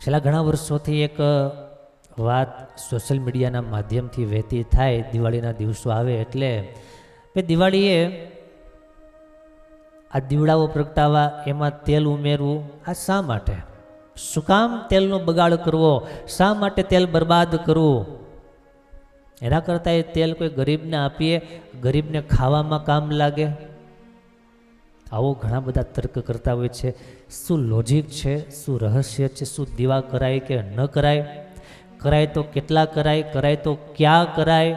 છેલ્લા ઘણા વર્ષોથી એક વાત સોશિયલ મીડિયાના માધ્યમથી વહેતી થાય, દિવાળીના દિવસો આવે એટલે કે દિવાળીએ આ દીવડાઓ પ્રગટાવા એમાં તેલ ઉમેરવું, આ શા માટે? શું કામ તેલનો બગાડ કરવો? શા માટે તેલ બરબાદ કરવું? એના કરતાં એ તેલ કોઈ ગરીબને આપીએ, ગરીબને ખાવામાં કામ લાગે? આવો ઘણા બધા તર્ક કરતા હોય છે. શું લોજિક છે? શું રહસ્ય છે? શું દીવા કરાય કે ન કરાય? કરાય તો કેટલા કરાય? કરાય તો ક્યાં કરાય?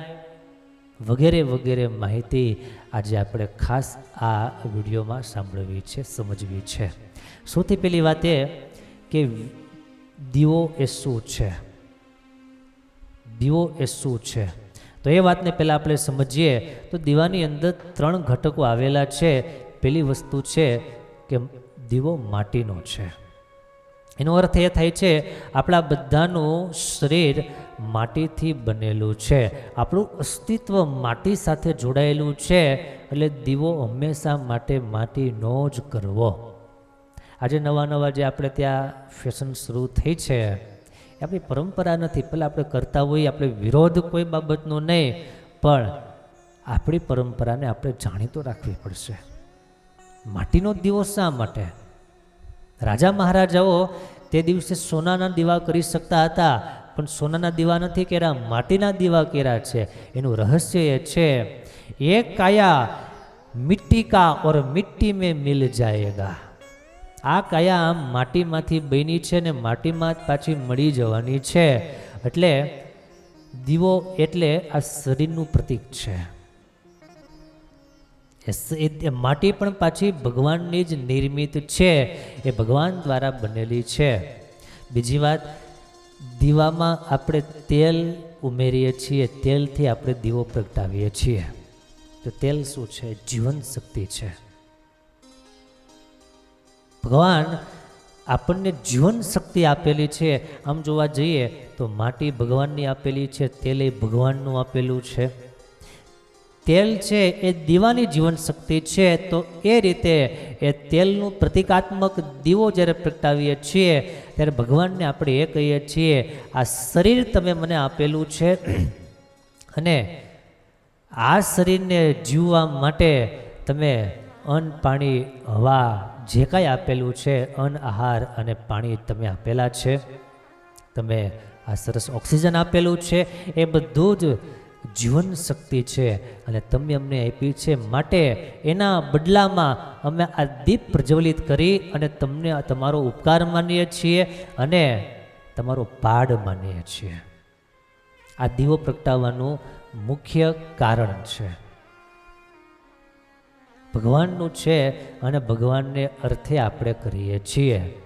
વગેરે વગેરે માહિતી આજે આપણે ખાસ આ વિડીયોમાં સાંભળવી છે, સમજવી છે. સૌથી પહેલી વાત એ કે દીવો એ શું છે? દીવો એ શું છે? તો એ વાતને પહેલાં આપણે સમજીએ. તો દીવાની અંદર ત્રણ ઘટકો આવેલા છે. પહેલી વસ્તુ છે કે દીવો માટીનો છે. એનો અર્થ એ થાય છે, આપણા બધાનું શરીર માટીથી બનેલું છે. આપણું અસ્તિત્વ માટી સાથે જોડાયેલું છે, એટલે દીવો હંમેશા માટે માટીનો જ કરવો. આજે નવા નવા જે આપણે ત્યાં ફેશન શરૂ થઈ છે, એ આપણી પરંપરા નથી. પહેલાં આપણે કરતા હોઈએ, આપણે વિરોધ કોઈ બાબતનો નહીં, પણ આપણી પરંપરાને આપણે જાણીતો રાખવી પડશે. માટીનો દીવો શા માટે? રાજા મહારાજાઓ તે દિવસે સોનાના દીવા કરી શકતા હતા, પણ સોનાના દીવા નથી કર્યા, માટીના દીવા કર્યા છે. એનું રહસ્ય એ છે, એ કાયા મિટ્ટી કા ઓર મિટ્ટી મેં મિલ જાયેગા. આ કાયા આમ માટીમાંથી બની છે ને માટીમાં પાછી મળી જવાની છે. એટલે દીવો એટલે આ શરીરનું પ્રતીક છે. એ માટી પણ પાછી ભગવાનની જ નિર્મિત છે, એ ભગવાન દ્વારા બનેલી છે. બીજી વાત, દીવામાં આપણે તેલ ઉમેરીએ છીએ, તેલથી આપણે દીવો પ્રગટાવીએ છીએ. તો તેલ શું છે? જીવન શક્તિ છે. ભગવાન આપણને જીવન શક્તિ આપેલી છે. આમ જોવા જઈએ તો માટી ભગવાનની આપેલી છે, તેલ એ ભગવાનનું આપેલું છે. તેલ છે એ દીવાની જીવન શક્તિ છે, તો એ રીતે એ તેલનું પ્રતિકાત્મક દીવો જ્યારે પ્રગટાવીએ છીએ, ત્યારે ભગવાનને આપણે એ કહીએ છીએ, આ શરીર તમે મને આપેલું છે અને આ શરીરને જીવવા માટે તમે અન્ન, પાણી, હવા જે કાંઈ આપેલું છે, અન્ન, આહાર અને પાણી તમે આપેલા છે. તમે આ સરસ ઓક્સિજન આપેલું છે. એ બધું જ જીવન શક્તિ છે અને તમે અમને આપી છે માટે એના બદલામાં અમે આ દીપ પ્રજ્વલિત કરી અને તમને તમારો ઉપકાર માનીએ છીએ અને તમારો પાડ માનીએ છીએ. આ દીવો પ્રગટાવવાનું મુખ્ય કારણ છે. ભગવાનનું છે અને ભગવાનને અર્થે આપણે કરીએ છીએ.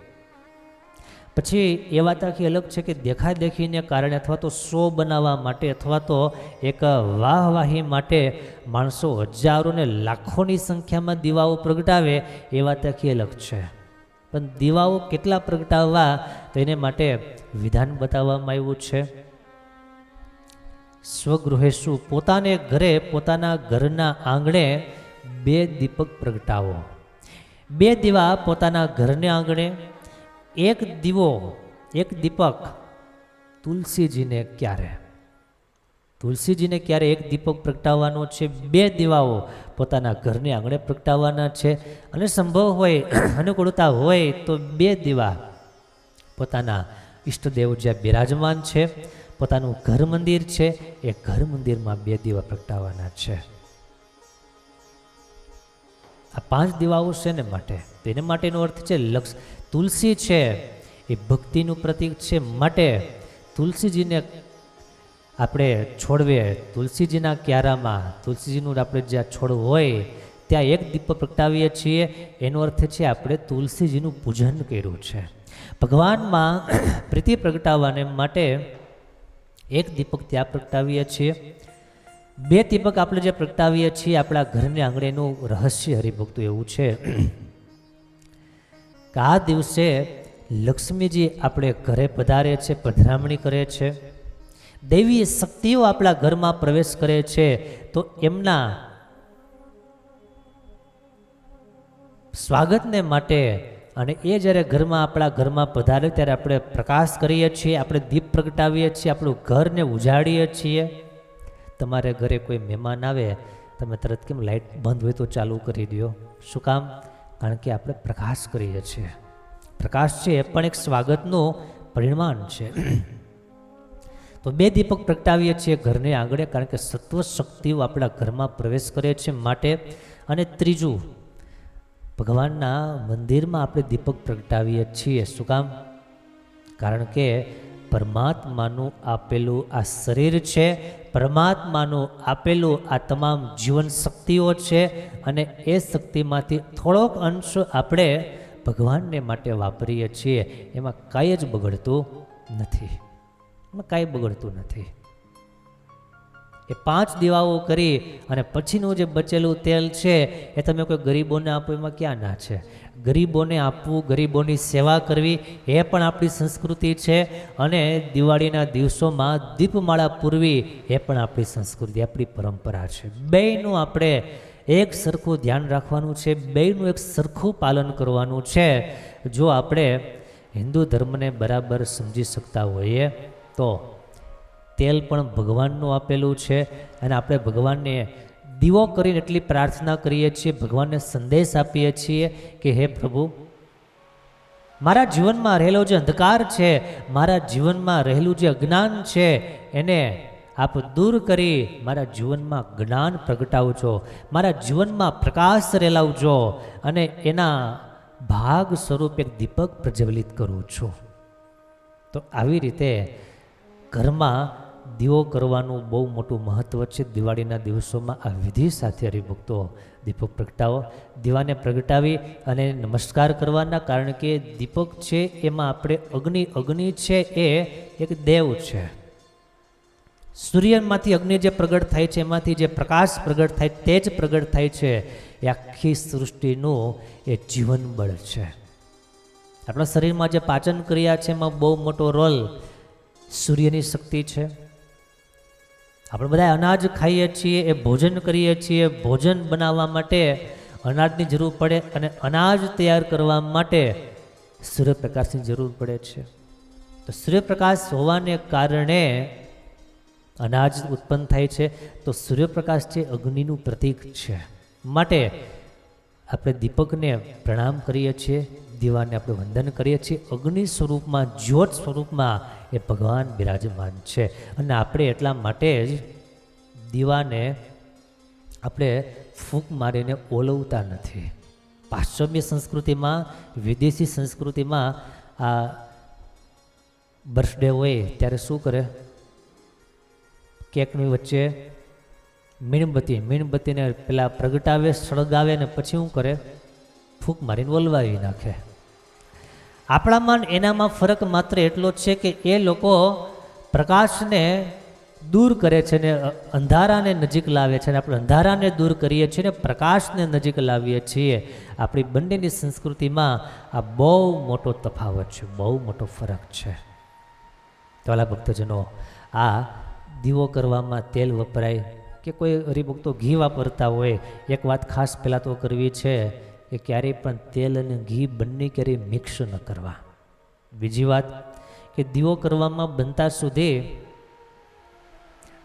પછી એ વાત આખી અલગ છે કે દેખાદેખીને કારણે અથવા તો શો બનાવવા માટે અથવા તો એક વાહવાહી માટે માણસો હજારો ને લાખોની સંખ્યામાં દીવાઓ પ્રગટાવે એ વાત આખી અલગ છે. પણ દીવાઓ કેટલા પ્રગટાવવા તેને માટે વિધાન બતાવવામાં આવ્યું છે. સ્વગૃહેશુ પોતાને ઘરે પોતાના ઘરના આંગણે બે દીપક પ્રગટાવો. બે દીવા પોતાના ઘરને આંગણે એક દીવો, એક દીપક તુલસીજીને ક્યારે? તુલસીજીને ક્યારે એક દીપક પ્રગટાવવાનો છે? બે દીવાઓ પોતાના ઘરને આંગણે પ્રગટાવવાના છે. અને સંભવ હોય, અનુકૂળતા હોય, તો બે દીવા પોતાના ઈષ્ટદેવ જ્યાં બિરાજમાન છે, પોતાનું ઘર મંદિર છે, એ ઘર મંદિરમાં બે દીવા પ્રગટાવવાના છે. આ પાંચ દીવાઓ છે ને માટે? તો એને માટેનો અર્થ છે લક્ષ. તુલસી છે એ ભક્તિનું પ્રતીક છે માટે તુલસીજીને આપણે છોડવે તુલસીજીના ક્યારામાં, તુલસીજીનું આપણે જ્યાં છોડ હોય, ત્યાં એક દીપ પ્રગટાવીએ છીએ. એનો અર્થ છે આપણે તુલસીજીનું પૂજન કર્યું છે. ભગવાનમાં પ્રીતિ પ્રગટાવવાને માટે એક દીપક ત્યાં પ્રગટાવીએ છીએ. બે દીપક આપણે જે પ્રગટાવીએ છીએ, આપણા ઘરને આંગણેનું રહસ્ય હરિભક્તો એવું છે. કે આ દિવસે લક્ષ્મીજી આપણે ઘરે પધારે છે, પધરામણી કરે છે. દૈવીય શક્તિઓ આપણા ઘરમાં પ્રવેશ કરે છે, તો એમના સ્વાગતને માટે અને એ જ્યારે ઘરમાં આપણા ઘરમાં પધારે ત્યારે આપણે પ્રકાશ કરીએ છીએ, આપણે દીપ પ્રગટાવીએ છીએ, આપણું ઘરને ઉજાડીએ છીએ. તમારે ઘરે કોઈ મહેમાન આવે, તમે તરત કેમ લાઇટ બંધ હોય તો ચાલુ કરી દો શું કામ? કારણ કે આપણે પ્રકાશ કરીએ છીએ. પ્રકાશ છે એ પણ એક સ્વાગતનું પરિમાણ છે. તો બે દીપક પ્રગટાવીએ છીએ ઘરને આંગણે કારણ કે સત્વ શક્તિઓ આપણા ઘરમાં પ્રવેશ કરે છે માટે. અને ત્રીજું, ભગવાનના મંદિરમાં આપણે દીપક પ્રગટાવીએ છીએ. શું કામ? કારણ કે પરમાત્માનું આપેલું આ શરીર છે પરમાત્માનું આપેલું આ તમામ જીવન શક્તિઓ છે અને એ શક્તિમાંથી થોડોક અંશ આપણે ભગવાનને માટે વાપરીએ છીએ. એમાં કાંઈ જ બગડતું નથી. એમાં કાંઈ બગડતું નથી. એ પાંચ દીવાઓ કરી અને પછીનું જે બચેલું તેલ છે, એ તમે કોઈ ગરીબોને આપો, એમાં ક્યાં ના છે? ગરીબોને આપવું, ગરીબોની સેવા કરવી, એ પણ આપણી સંસ્કૃતિ છે. અને દિવાળીના દિવસોમાં દીપમાળા પૂરવી એ પણ આપણી સંસ્કૃતિ, આપણી પરંપરા છે. બેયનું આપણે એક સરખું ધ્યાન રાખવાનું છે, બેયનું એક સરખું પાલન કરવાનું છે. જો આપણે હિન્દુ ધર્મને બરાબર સમજી શકતા હોઈએ, તો તેલ પણ ભગવાનનું આપેલું છે. અને આપણે ભગવાનને દીવો કરીને એટલી પ્રાર્થના કરીએ છીએ, ભગવાનને સંદેશ આપીએ છીએ કે હે પ્રભુ, મારા જીવનમાં રહેલો જે અંધકાર છે, મારા જીવનમાં રહેલું જે અજ્ઞાન છે, એને આપ દૂર કરી મારા જીવનમાં જ્ઞાન પ્રગટાવજો, મારા જીવનમાં પ્રકાશ રેલાવજો અને એના ભાગ સ્વરૂપે દીપક પ્રજ્વલિત કરું છું. તો આવી રીતે ઘરમાં દીવો કરવાનું બહુ મોટું મહત્ત્વ છે. દિવાળીના દિવસોમાં આ વિધિ સાથે હરિભક્તો દીપક પ્રગટાવો. દીવાને પ્રગટાવી અને નમસ્કાર કરવાના કારણ કે દીપક છે એમાં આપણે અગ્નિ અગ્નિ છે એ એક દેવ છે. સૂર્યમાંથી અગ્નિ જે પ્રગટ થાય છે, એમાંથી જે પ્રકાશ પ્રગટ થાય તે જ પ્રગટ થાય છે. એ આખી સૃષ્ટિનું એ જીવન બળ છે. આપણા શરીરમાં જે પાચન ક્રિયા છે એમાં બહુ મોટો રોલ સૂર્યની શક્તિ છે. આપણે બધા અનાજ ખાઈએ છીએ, એ ભોજન કરીએ છીએ. ભોજન બનાવવા માટે અનાજની જરૂર પડે અને અનાજ તૈયાર કરવા માટે સૂર્યપ્રકાશની જરૂર પડે છે. તો સૂર્યપ્રકાશ હોવાને કારણે અનાજ ઉત્પન્ન થાય છે. તો સૂર્યપ્રકાશ છે અગ્નિનું પ્રતીક છે. માટે આપણે દીપકને પ્રણામ કરીએ છીએ. દીવાને આપણે વંદન કરીએ છીએ. અગ્નિ સ્વરૂપમાં, જ્યોત સ્વરૂપમાં એ ભગવાન બિરાજમાન છે. અને આપણે એટલા માટે જ દીવાને આપણે ફૂંક મારીને ઓલવતા નથી. પાશ્ચમ્ય સંસ્કૃતિમાં, વિદેશી સંસ્કૃતિમાં આ બર્થડે હોય ત્યારે શું કરે? કેકની વચ્ચે મીણબત્તી, મીણબત્તીને પેલા પ્રગટાવે, સળગાવે ને પછી શું કરે? ફૂંક મારીને વલવાવી નાખે. આપણામાં એનામાં ફરક માત્ર એટલો જ છે કે એ લોકો પ્રકાશને દૂર કરે છે ને અંધારાને નજીક લાવે છે અને આપણે અંધારાને દૂર કરીએ છીએ ને પ્રકાશને નજીક લાવીએ છીએ. આપણી બંનેની સંસ્કૃતિમાં આ બહુ મોટો તફાવત છે, બહુ મોટો ફરક છે. તોલા ભક્તજનો, આ દીવો કરવામાં તેલ વપરાય કે કોઈ હરિભક્તો ઘી વાપરતા હોય, એક વાત ખાસ પહેલાં તો કરવી છે કે ક્યારેય પણ તેલ અને ઘી બંને ક્યારેય મિક્સ ન કરવા. બીજી વાત કે દીવો કરવામાં બનતા સુધી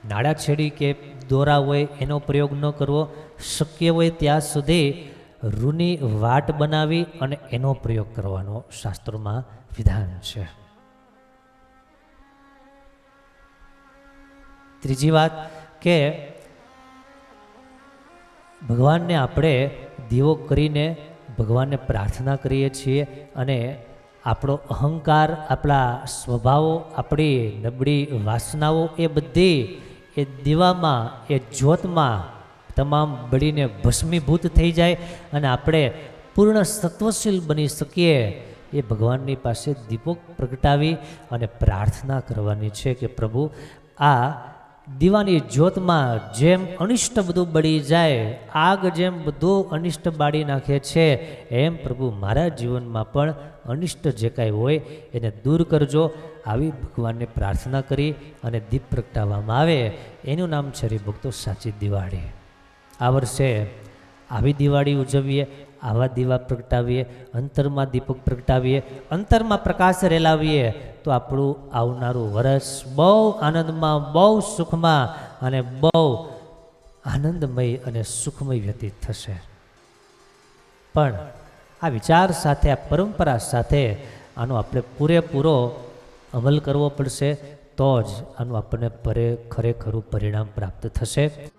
નાળા છેડી કે દોરા હોય એનો પ્રયોગ ન કરવો. શક્ય હોય ત્યાં સુધી રૂની વાટ બનાવી અને એનો પ્રયોગ કરવાનો શાસ્ત્રોમાં વિધાન છે. ત્રીજી વાત કે ભગવાનને આપણે દીવો કરીને ભગવાનને પ્રાર્થના કરીએ છીએ અને આપણો અહંકાર, આપણા સ્વભાવો, આપણી નબળી વાસનાઓ એ બધી એ દીવામાં, એ જ્યોતમાં તમામ બળીને ભસ્મીભૂત થઈ જાય અને આપણે પૂર્ણ સત્વશીલ બની શકીએ એ ભગવાનની પાસે દીપક પ્રગટાવી અને પ્રાર્થના કરવાની છે કે પ્રભુ, આ દીવાની જ્યોતમાં જેમ અનિષ્ટ બધું બળી જાય, આગ જેમ બધું અનિષ્ટ બાળી નાખે છે, એમ પ્રભુ મારા જીવનમાં પણ અનિષ્ટ જે કાંઈ હોય એને દૂર કરજો. આવી ભગવાનને પ્રાર્થના કરી અને દીપ પ્રગટાવવામાં આવે. એનું નામ છે હરિભક્તો સાચી દિવાળી. આ વર્ષે આવી દિવાળી ઉજવીએ. આવા દીવા પ્રગટાવીએ, અંતરમાં દીપક પ્રગટાવીએ, અંતરમાં પ્રકાશ રેલાવીએ, તો આપણું આવનારું વરસ બહુ આનંદમાં, બહુ સુખમાં અને બહુ આનંદમય અને સુખમય વ્યતીત થશે. પણ આ વિચાર સાથે, આ પરંપરા સાથે આનો આપણે પૂરેપૂરો અમલ કરવો પડશે, તો જ આનું આપણને પરે ખરેખરું પરિણામ પ્રાપ્ત થશે.